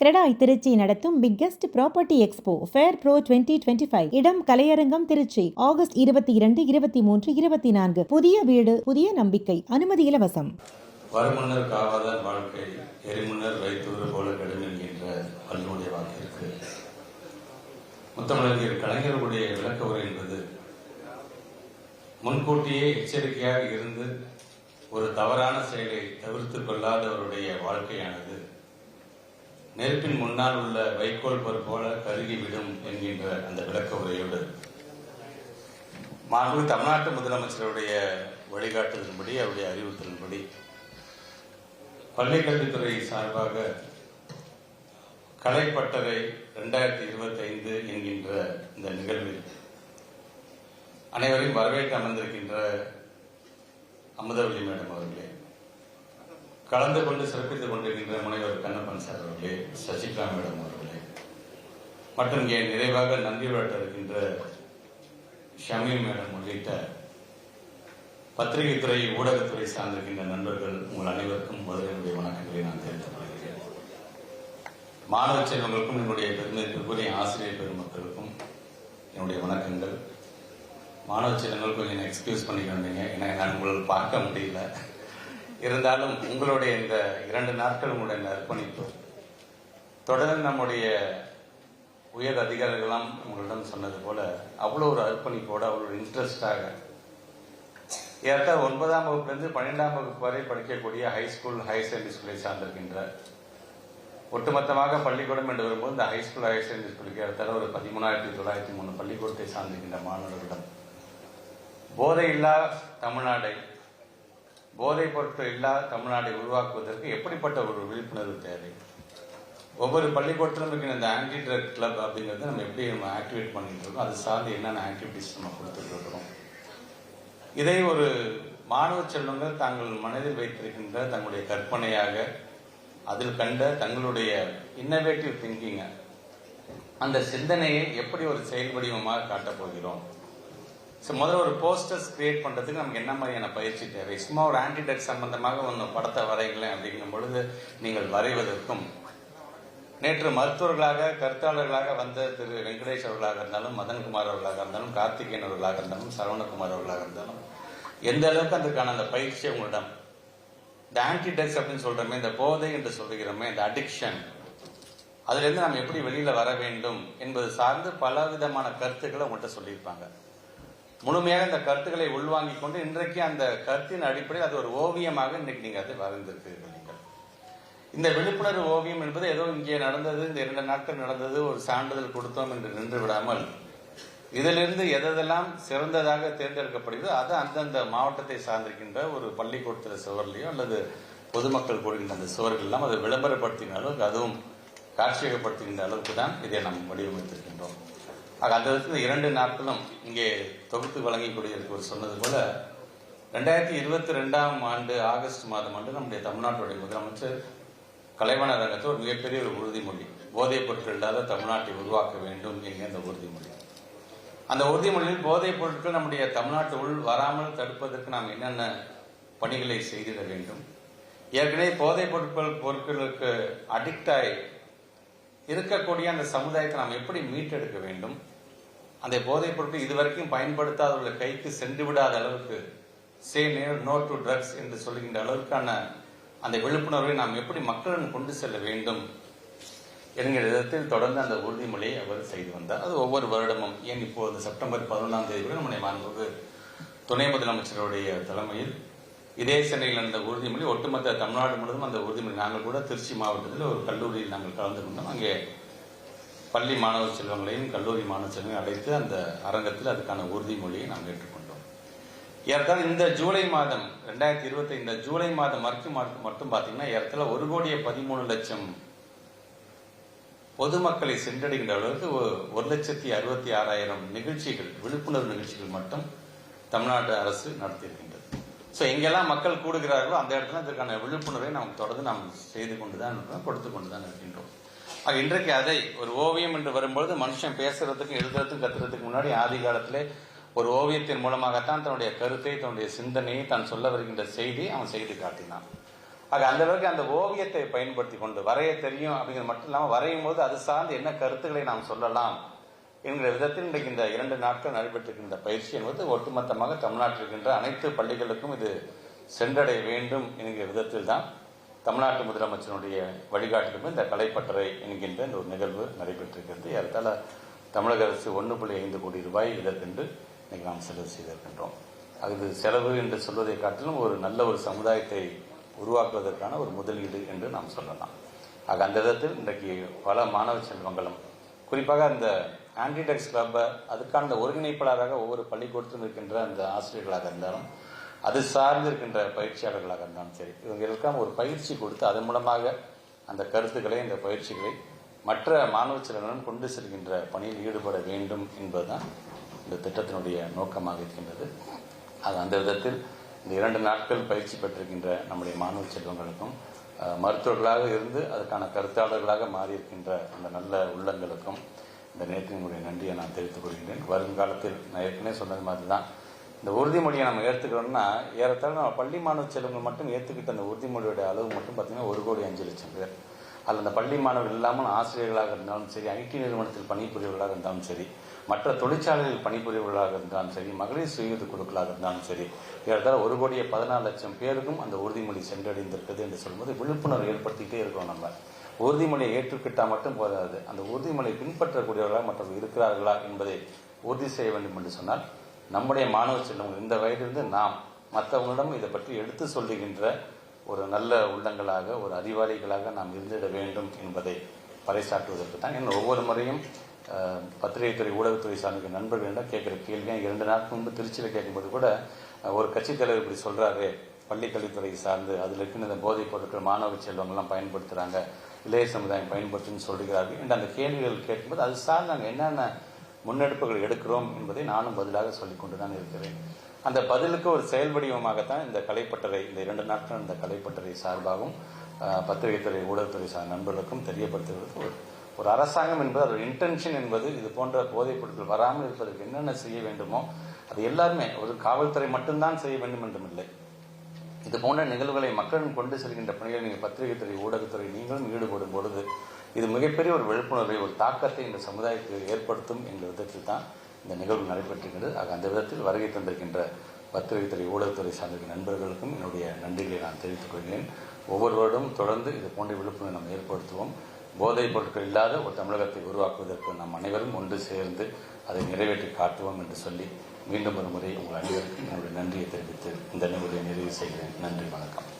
கிரெடாய் திருச்சி நடத்தும் biggest property expo fair pro twenty twenty five இடம் கலையரங்கம் Trichy August இருபத்தி இரண்டு இருபத்தி மூன்று இருபத்தி நான்கு. புதிய வீடு புதிய நம்பிக்கை அனுமதி இலவசம். வருமுன்னர் காவாதார் வாழ்க்கை எரிமுன்னர் வைத்தூறு போல கடும் என்கின்ற வல்லுடைய வாக்கிற்கு முத்தமிழர் கலைஞர்களுடைய விளக்க உரை என்பது முன்கூட்டியே எச்சரிக்கையாக இருந்து ஒரு தவறான செயலை தவிர்த்து கொள்ளாதவருடைய வாழ்க்கையானது நெருப்பின் முன்னால் உள்ள வைக்கோல் போல கருகிவிடும் என்கின்ற அந்த விளக்க உரையோடு மாண்பு தமிழ்நாட்டு முதலமைச்சருடைய வழிகாட்டுதலின்படி அவருடைய அறிவுறுத்தலின்படி பள்ளிக்கல்வித்துறை சார்பாக கலைப்பட்டறை ரெண்டாயிரத்தி இருபத்தி ஐந்து என்கின்ற இந்த நிகழ்வில் அனைவரையும் வரவேற்று அமர்ந்திருக்கின்ற அமுதவள்ளி மேடம் கலந்து கொண்டு சிறப்பித்துக் கொண்டிருக்கின்ற முனைவர் கண்ணப்பன் சார் அவர்களே சசிகலா மேடம் அவர்களே மற்றும் இங்கே நிறைவாக நன்றி விளையாட்ட இருக்கின்ற ஷமீம் மேடம் உள்ளிட்ட பத்திரிகை துறை ஊடகத்துறை சார்ந்திருக்கின்ற நண்பர்கள் உங்கள் அனைவருக்கும் முதலினுடைய வணக்கங்களை நான் தெரிவித்துக் கொள்கிறேன். மாணவ செல்வங்களுக்கும் என்னுடைய பெருமைக்குரிய ஆசிரியர் பெருமக்களுக்கும் என்னுடைய வணக்கங்கள். மாணவ செல்வங்களுக்கும் கொஞ்சம் எக்ஸ்கியூஸ் பண்ணிக்கிறீங்க ஏன்னா நான் உங்களை பார்க்க முடியல. இருந்தாலும் உங்களுடைய இந்த இரண்டு நாட்கள் உங்களுடைய இந்த அர்ப்பணிப்பு தொடர்ந்து நம்முடைய உயர் அதிகாரிகளாம் உங்களிடம் சொன்னது போல அவ்வளோ ஒரு அர்ப்பணிப்போடு அவ்வளோ ஒரு இன்ட்ரெஸ்டாக ஏற்ற ஒன்பதாம் வகுப்புலேருந்து பன்னெண்டாம் வகுப்பு வரை படிக்கக்கூடிய ஹை ஸ்கூல் ஹையர் செகண்டரி ஸ்கூலை சார்ந்திருக்கின்ற ஒட்டுமொத்தமாக பள்ளிக்கூடம் என்று வரும்போது இந்த ஹைஸ்கூல் ஹையர் செகண்டரி ஸ்கூலுக்கு ஏற்றால ஒரு பதிமூணாயிரத்தி தொள்ளாயிரத்தி மூணு பள்ளிக்கூடத்தை சார்ந்திருக்கின்ற மாணவர்களிடம். போதையில்லா தமிழ்நாடை போதைப் பொருட்கள் இல்லாத தமிழ்நாடை உருவாக்குவதற்கு எப்படிப்பட்ட ஒரு விழிப்புணர்வு தேவை? ஒவ்வொரு பள்ளிக்கூடத்திலும் இருக்கிற இந்த ஆன்டி ட்ரக் கிளப் அப்படிங்கிறது நம்ம எப்படி நம்ம ஆக்டிவேட் பண்ணிட்டு இருக்கோம்? அது சார்ந்து என்னென்ன ஆக்டிவிட்டிஸ் நம்ம கொடுத்துட்டு இருக்கிறோம்? இதை ஒரு மாணவ செல்வங்கள் தாங்கள் மனதில் வைத்திருக்கின்ற தங்களுடைய கற்பனையாக அதில் கண்ட தங்களுடைய இன்னோவேட்டிவ் திங்கிங்கை அந்த சிந்தனையை எப்படி ஒரு செயல் வடிவமாக காட்டப் போகிறோம்? ஸோ முதல்ல ஒரு போஸ்டர்ஸ் கிரியேட் பண்ணுறதுக்கு நமக்கு என்ன மாதிரியான பயிற்சி தேவை? சும்மா ஒரு ஆன்டிடெக் சம்பந்தமாக ஒன்று படத்தை வரைங்களேன் அப்படிங்கும் பொழுது நீங்கள் வரைவதற்கும். நேற்று மருத்துவர்களாக கருத்தாளர்களாக வந்த திரு வெங்கடேஷ் அவர்களாக இருந்தாலும் மதன்குமார் அவர்களாக இருந்தாலும் கார்த்திகேயன் அவர்களாக இருந்தாலும் சரவணகுமார் அவர்களாக இருந்தாலும் எந்த அளவுக்கு அதுக்கான அந்த பயிற்சி உங்களிடம் இந்த ஆன்டிடெக்ஸ் அப்படின்னு சொல்கிறோமே இந்த போதை என்று சொல்லுகிறோமே இந்த அடிக்ஷன் அதுலேருந்து நாம் எப்படி வெளியில் வர வேண்டும் என்பது சார்ந்து பல விதமான கருத்துக்களை உங்கள்கிட்ட சொல்லியிருப்பாங்க. முழுமையாக இந்த கருத்துக்களை உள்வாங்கிக் கொண்டு இன்றைக்கு அந்த கருத்தின் அடிப்படையில் அது ஒரு ஓவியமாக இன்றைக்கு நீங்க அதை வரைந்திருக்கிறீர்கள் நீங்கள். இந்த விழிப்புணர்வு ஓவியம் என்பது ஏதோ இங்கே நடந்தது இந்த இரண்டு நாட்கள் நடந்தது ஒரு சான்றிதழ் கொடுத்தோம் என்று நின்று விடாமல் இதிலிருந்து எதெல்லாம் சிறந்ததாக தேர்ந்தெடுக்கப்படுகிறதோ அது அந்தந்த மாவட்டத்தை சார்ந்திருக்கின்ற ஒரு பள்ளிக்கூடத்தில் சுவர்லையோ அல்லது பொதுமக்கள் கூடுகின்ற அந்த சுவர்கள் எல்லாம் அதை விளம்பரப்படுத்தின அளவுக்கு அதுவும் காட்சியகப்படுத்துகின்ற அளவுக்கு தான் இதை நாம் வடிவமைத்திருக்கின்றோம். ஆக அந்த விதத்தில் இரண்டு நாட்களும் இங்கே தொகுத்து வழங்கி ஒரு சொன்னது போல ரெண்டாயிரத்தி இருபத்தி ரெண்டாம் ஆண்டு ஆகஸ்ட் மாதம் ஆண்டு நம்முடைய தமிழ்நாட்டுடைய முதலமைச்சர் கலைவாணர் ரங்கத்தில் ஒரு மிகப்பெரிய ஒரு உறுதிமொழி போதைப் பொருட்கள் இல்லாத தமிழ்நாட்டை உருவாக்க வேண்டும் என்கிற அந்த உறுதிமொழி. அந்த உறுதிமொழியில் போதைப் பொருட்கள் நம்முடைய தமிழ்நாட்டு உள் வராமல் தடுப்பதற்கு நாம் என்னென்ன பணிகளை செய்திட வேண்டும்? ஏற்கனவே போதைப் பொருட்கள் பொருட்களுக்கு அடிக்ட் ஆகி இருக்கக்கூடிய அந்த சமுதாயத்தை நாம் எப்படி மீட்டெடுக்க வேண்டும்? அந்த போதைப் பொருட்கள் இதுவரைக்கும் உள்ள கைக்கு சென்று விடாத அளவுக்கு சே நோ டு ட்ரக்ஸ் என்று சொல்லுகின்ற அளவுக்கான அந்த விழிப்புணர்வை நாம் எப்படி மக்களிடம் கொண்டு செல்ல வேண்டும் என்கிற விதத்தில் தொடர்ந்து அந்த உறுதிமொழியை அவர் செய்து வந்தார். அது ஒவ்வொரு வருடமும். ஏன் இப்போது செப்டம்பர் பதினொன்றாம் தேதி கூட நம்முடைய மாண்புக்கு துணை முதலமைச்சருடைய தலைமையில் இதே சென்னையில் அந்த உறுதிமொழி ஒட்டுமொத்த தமிழ்நாடு முழுவதும் அந்த உறுதிமொழி. நாங்கள் கூட திருச்சி மாவட்டத்தில் ஒரு கல்லூரியில் நாங்கள் கலந்து கொண்டோம். அங்கே பள்ளி மாணவ செல்வங்களையும் கல்லூரி மாணவ செல்வங்களையும் அழைத்து அந்த அரங்கத்தில் அதுக்கான உறுதிமொழியை நாங்கள் ஏற்றுக்கொண்டோம். ஏறத்தாழ இந்த ஜூலை மாதம் ரெண்டாயிரத்தி இருபத்தி இந்த ஜூலை மாதம் வரைக்கும் மட்டும் பார்த்தீங்கன்னா ஏறத்தாழ ஒரு கோடியே பதிமூணு லட்சம் பொதுமக்களை சென்றடைகின்ற அளவுக்கு ஒரு லட்சத்தி அறுபத்தி ஆறாயிரம் நிகழ்ச்சிகள் விழிப்புணர்வு நிகழ்ச்சிகள் மட்டும் தமிழ்நாடு அரசு நடத்தியிருக்கின்றது. ஸோ எங்கெல்லாம் மக்கள் கூடுகிறார்களோ அந்த இடத்துல இதற்கான விழிப்புணர்வை நாம் தொடர்ந்து நாம் செய்து கொண்டு தான் கொடுத்து கொண்டு தான் இருக்கின்றோம். ஆக இன்றைக்கு அதை ஒரு ஓவியம் என்று வரும்பொழுது மனுஷன் பேசுறதுக்கும் எழுதுறதுக்கும் கத்துறதுக்கு முன்னாடி ஆதி காலத்திலே ஒரு ஓவியத்தின் மூலமாகத்தான் தன்னுடைய கருத்தை தன்னுடைய சிந்தனையை தான் சொல்ல வருகின்ற செய்தியை அவன் செய்து காட்டினான். ஆக அந்த அளவுக்கு அந்த ஓவியத்தை பயன்படுத்தி கொண்டு வரைய தெரியும் அப்படிங்கிறது மட்டும் இல்லாமல் வரையும் போது அது சார்ந்து என்ன கருத்துக்களை நாம் சொல்லலாம் என்கிற விதத்தில் இன்றைக்கு இந்த இரண்டு நாட்கள் நடைபெற்றிருக்கின்ற பயிற்சி என்பது ஒட்டுமொத்தமாக தமிழ்நாட்டில் இருக்கின்ற அனைத்து பள்ளிகளுக்கும் இது சென்றடைய வேண்டும் என்கிற விதத்தில் தான் தமிழ்நாட்டு முதலமைச்சருடைய வழிகாட்டிலும் இந்த கலைப்பட்டறை என்கின்ற இந்த ஒரு நிகழ்வு நடைபெற்றிருக்கிறது. ஏறத்தாழ தமிழக அரசு ஒன்று புள்ளி ஐந்து கோடி ரூபாய் இதற்கென்று இன்னைக்கு நாம் செலவு செய்திருக்கின்றோம். அது செலவு என்று சொல்வதை காட்டிலும் ஒரு நல்ல ஒரு சமுதாயத்தை உருவாக்குவதற்கான ஒரு முதலீடு என்று நாம் சொல்லலாம். ஆக அந்த விதத்தில் இன்றைக்கு பல மாணவ செல்வங்களும் குறிப்பாக அந்த ஆன்டிடெக்ஸ் கிளப்பை அதுக்கான ஒருங்கிணைப்பாளராக ஒவ்வொரு பள்ளிக்கூடத்திலும் இருக்கின்ற அந்த ஆசிரியர்களாக இருந்தாலும் அது சார்ந்து இருக்கின்ற பயிற்சியாளர்களாக இருந்தாலும் சரி இவங்களுக்கெல்லாம் ஒரு பயிற்சி கொடுத்து அதன் மூலமாக அந்த கருத்துக்களை இந்த பயிற்சிகளை மற்ற மாணவ செல்வங்களும் கொண்டு செல்கின்ற பணியில் ஈடுபட வேண்டும் என்பதுதான் இந்த திட்டத்தினுடைய நோக்கமாக இருக்கின்றது. அது அந்த விதத்தில் இந்த இரண்டு நாட்கள் பயிற்சி பெற்றிருக்கின்ற நம்முடைய மாணவ செல்வங்களுக்கும் மருத்துவர்களாக இருந்து அதற்கான கருத்தாளர்களாக மாறியிருக்கின்ற அந்த நல்ல உள்ளங்களுக்கும் இந்த நேரத்தினுடைய நன்றியை நான் தெரிவித்துக் கொள்கின்றேன். வருங்காலத்தில் நான் ஏற்கனவே சொன்னது மாதிரி தான் இந்த உறுதிமொழியை நம்ம ஏற்றுக்கிறோம்னா ஏறத்தாழ நம்ம பள்ளி மாணவ செல்வங்கள் மட்டும் ஏற்றுக்கிட்ட அந்த உறுதிமொழியோட அளவு மட்டும் பார்த்தீங்கன்னா ஒரு கோடி அஞ்சு லட்சம் பேர். அதில் அந்த பள்ளி மாணவர்கள் இல்லாமல் ஆசிரியர்களாக இருந்தாலும் சரி ஐடி நிறுவனத்தில் பணிபுரியவர்களாக இருந்தாலும் சரி மற்ற தொழிற்சாலைகளில் பணிபுரியவர்களாக இருந்தாலும் சரி மகளிர் சுயது குழுக்களாக இருந்தாலும் சரி ஏறத்தாழ ஒரு கோடியே பதினாலு லட்சம் பேருக்கும் அந்த உறுதிமொழி சென்றடைந்திருக்குது என்று சொல்லும்போது விழிப்புணர்வு ஏற்படுத்திக்கிட்டே இருக்கிறோம் நம்ம. உறுதிமொழியை ஏற்றுக்கிட்டால் மட்டும் போதாது. அந்த உறுதிமொழியை பின்பற்றக்கூடியவர்களாக மற்றவர்கள் இருக்கிறார்களா என்பதை உறுதி செய்ய வேண்டும் என்று சொன்னால் நம்முடைய மாணவ செல்வங்கள் இந்த வயதிலிருந்து நாம் மற்றவங்களிடம் இதை பற்றி எடுத்து சொல்லுகின்ற ஒரு நல்ல உள்ளங்களாக ஒரு அறிவாளிகளாக நாம் இருந்திட வேண்டும் என்பதை பறைசாற்றுவதற்கு தான் இன்னும் ஒவ்வொரு முறையும் அஹ், பத்திரிகைத்துறை ஊடகத்துறை சார்ந்த நண்பர்களிடம் கேட்குற கேள்வி இரண்டு நாட்கள் முன்பு திருச்சியில் கேட்கும்போது கூட ஒரு கட்சித் தலைவர் இப்படி சொல்கிறாரு பள்ளிக்கல்வித்துறை சார்ந்து அதில் இருக்கின்ற இந்த போதைப் பொருட்கள் மாணவ செல்வங்கள்லாம் பயன்படுத்துகிறாங்க இளைய சமுதாயம் பயன்படுத்துன்னு சொல்கிறார்கள் என்று அந்த கேள்விகள் கேட்கும்போது அது சார்ந்து நாங்கள் என்னென்ன முன்னெடுப்புகள் எடுக்கிறோம் என்பதை நானும் பதிலாக சொல்லிக்கொண்டு தான் இருக்கிறேன். அந்த பதிலுக்கு ஒரு செயல் வடிவமாகத்தான் இந்த கலைப்பட்டறை இந்த இரண்டு நாட்கள் இந்த கலைப்பட்டறை சார்பாகவும் பத்திரிகைத்துறை ஊடகத்துறை சார் நண்பர்களுக்கும் தெரியப்படுத்துவது ஒரு ஒரு அரசாங்கம் என்பது அதோட இன்டென்ஷன் என்பது இது போன்ற போதைப் பொருட்கள் வராமல் இருப்பதற்கு என்னென்ன செய்ய வேண்டுமோ அது எல்லாருமே ஒரு காவல்துறை மட்டும்தான் செய்ய வேண்டும் என்றும் இல்லை. இது போன்ற நிகழ்வுகளை மக்களிடம் கொண்டு செல்கின்ற பணிகளை நீங்கள் பத்திரிகைத்துறை ஊடகத்துறை நீங்களும் மிகப்பெரிய ஒரு விழிப்புணர்வை ஒரு தாக்கத்தை இந்த சமுதாயத்தில் ஏற்படுத்தும் என்ற விதத்தில் தான் இந்த நிகழ்வு நடைபெற்றிருக்கிறது. ஆக அந்த விதத்தில் வருகை தந்திருக்கின்ற பத்திரிகைத்துறை ஊடகத்துறை சார்ந்த நண்பர்களுக்கும் என்னுடைய நன்றிகளை நான் தெரிவித்துக் கொள்கிறேன். ஒவ்வொரு வருடம் தொடர்ந்து இது போன்ற விழிப்புணர்வை நாம் ஏற்படுத்துவோம். போதைப் பொருட்கள் இல்லாத ஒரு தமிழகத்தை உருவாக்குவதற்கு நாம் அனைவரும் ஒன்று சேர்ந்து அதை நிறைவேற்றி காட்டுவோம் என்று சொல்லி மீண்டும் ஒரு முறை உங்கள் அனைவருக்கும் என்னுடைய நன்றியை தெரிவித்து இந்த நிகழ்வை நிறைவு செய்கிறேன். நன்றி வணக்கம்.